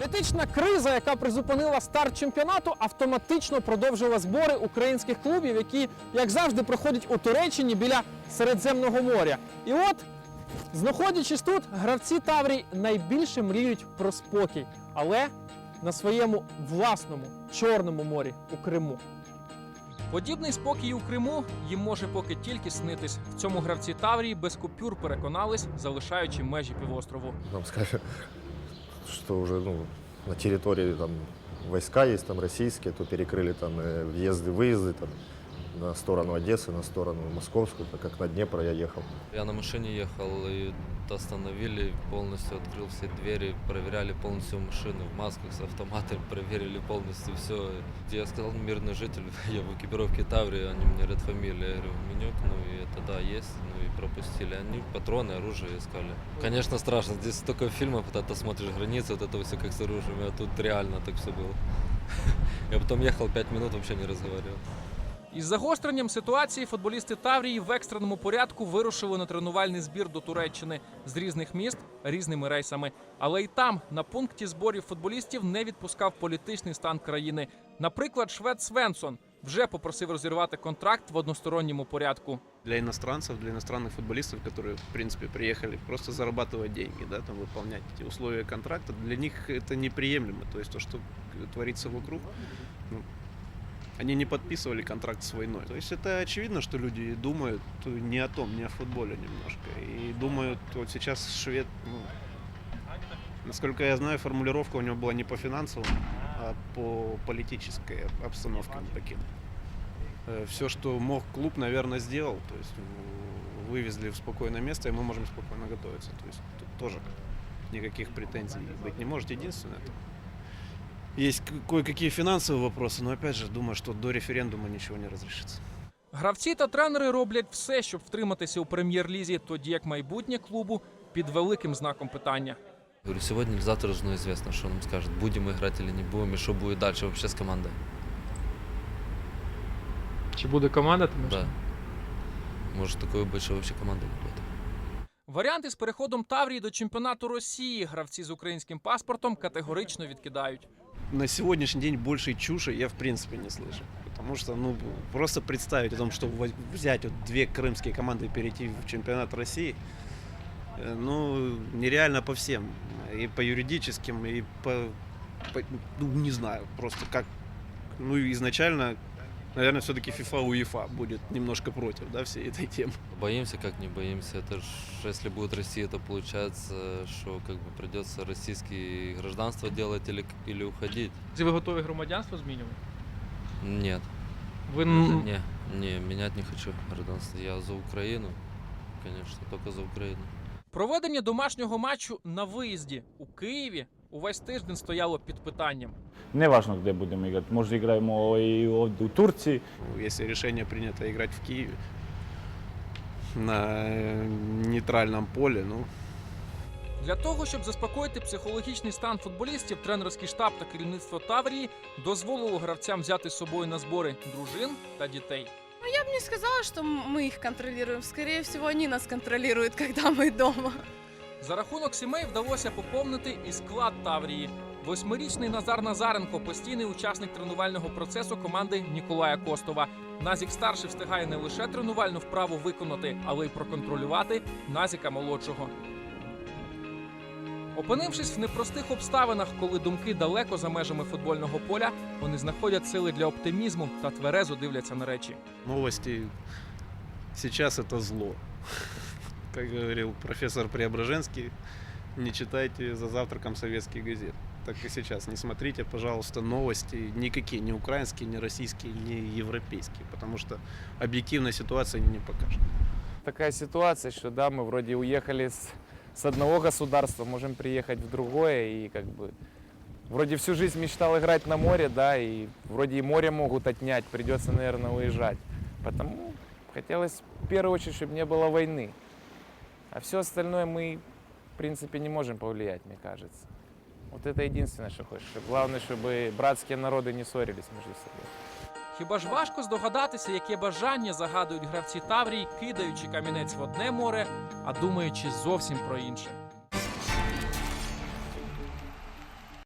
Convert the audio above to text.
Політична криза, яка призупинила старт чемпіонату, автоматично продовжила збори українських клубів, які, як завжди, проходять у Туреччині біля Середземного моря. І от, знаходячись тут, гравці Таврій найбільше мріють про спокій, але на своєму власному чорному морі у Криму. Подібний спокій у Криму їм може поки тільки снитись. В цьому гравці Таврії без купюр переконались, залишаючи межі півострову. Нам сказали, что уже ну, на территории там войска есть там российские, то перекрыли там э, въезды, выезды там На сторону Одессы, на сторону Московскую, так как на Днепр я ехал. Я на машине ехал и остановили, полностью открыл все двери, проверяли полностью машину в масках с автоматом, проверили полностью все. Я сказал мирный житель, я в экипировке Таври, они мне говорят фамилия, я говорю, Минек, ну и это да, есть, ну и пропустили. Они патроны, оружие искали. Конечно, страшно, здесь столько фильмов, вот это смотришь границы, вот это все как с оружием, а тут реально так все было. Я потом ехал пять минут, вообще не разговаривал. Із загостренням ситуації футболісти Таврії в екстреному порядку вирушили на тренувальний збір до Туреччини з різних міст різними рейсами. Але й там, на пункті зборів футболістів, не відпускав політичний стан країни. Наприклад, швед Свенсон вже попросив розірвати контракт в односторонньому порядку. для иностранцев, для иностранных футболистов, которые, в принципе, приехали просто зарабатывать деньги, да, там выполнять эти условия контракта, для них это неприемлемо. То есть то, что творится вокруг, ну, они не подписывали контракт с войной. То есть это очевидно, что люди думают не о том, не о футболе немножко. И думают, вот сейчас швед, ну, насколько я знаю, формулировка у него была не по финансовым, а по политической обстановке он покинул все, что мог клуб, наверное, сделал. То есть э, вывезли в спокойное место, и мы можем спокойно готовиться. То есть тут тоже никаких претензий быть не может. Единственное, это есть к- кое-какие финансовые вопросы, но опять же, думаю, что до референдума ничего не разрешится. Гравці та тренери роблять все, щоб втриматися у прем'єр-лізі, тоді як майбутнє клубу під великим знаком питання. Говорю, сегодня или завтра уже известно, что нам скажут, будем мы играть или не будем, и что будет дальше вообще с командой. Чи буде команда? Да. Может такое быть, что вообще команды не будет. Варіанти з переходом Таврії до чемпіонату Росії гравці з українським паспортом категорично відкидають. На сегодняшний день большей чуши я в принципе не слышу. Потому что, ну, просто представить о том, что воз- взять вот две крымские команды и перейти в чемпионат России, э, ну, нереально по всем. И по юридическим, и по, по- ну, не знаю, просто как, ну, изначально, наверное, все-таки FIFA, УЕФА будет немножко против, да, всей этой темы. Боимся, как не боимся. Это ж, если будет Россия, то получается, что как бы придется российские гражданство делать или, или уходить. Ви готові громадянство змінювати? Нет. Ви Не, не, менять не хочу гражданство. Я за Украину, конечно, только за Украину. проведення домашнього матчу на виїзді у Києві увесь тиждень стояло під питанням. Неважно, де будемо грати. Може, граємо і у Турції, Если решение принято играть в Киеве на э, нейтральном поле, ну, Для того, щоб заспокоїти психологічний стан футболістів, тренерський штаб та керівництво Таврії дозволило гравцям взяти з собою на збори дружин та дітей. Я бы не сказала, что мы их контролируем. Скорее всего, они нас контролируют, когда мы дома. За рахунок сімей вдалося поповнити і склад Таврії. Восьмирічний Назар Назаренко постійний учасник тренувального процесу команди Ніколая Костова. Назік старший встигає не лише тренувальну вправу виконати, але й проконтролювати Назіка молодшого. Опинившись в непростих обставинах, коли думки далеко за межами футбольного поля, вони знаходять сили для оптимізму та тверезо дивляться на речі. новости сейчас это зло. Как говорил профессор Преображенский, не читайте за завтраком советских газет. Так и сейчас. Не смотрите, пожалуйста, новости никакие, ни украинские, ни российские, ни европейские, потому что объективная ситуация не покажет. такая ситуация, что да, мы вроде уехали с, с одного государства, можем приехать в другое, и как бы вроде всю жизнь мечтал играть на море, да, и вроде и море могут отнять, придется, наверное, уезжать. Потому хотелось в первую очередь, чтобы не было войны. А все остальное мы, в принципе, не можем повлиять, мне кажется. Вот это единственное, что хочешь. Главное, чтобы братские народы не ссорились между собой. Хіба ж важко здогадатися, яке бажання загадують гравці Таврії, кидаючи камінець в одне море, а думаючи зовсім про інше.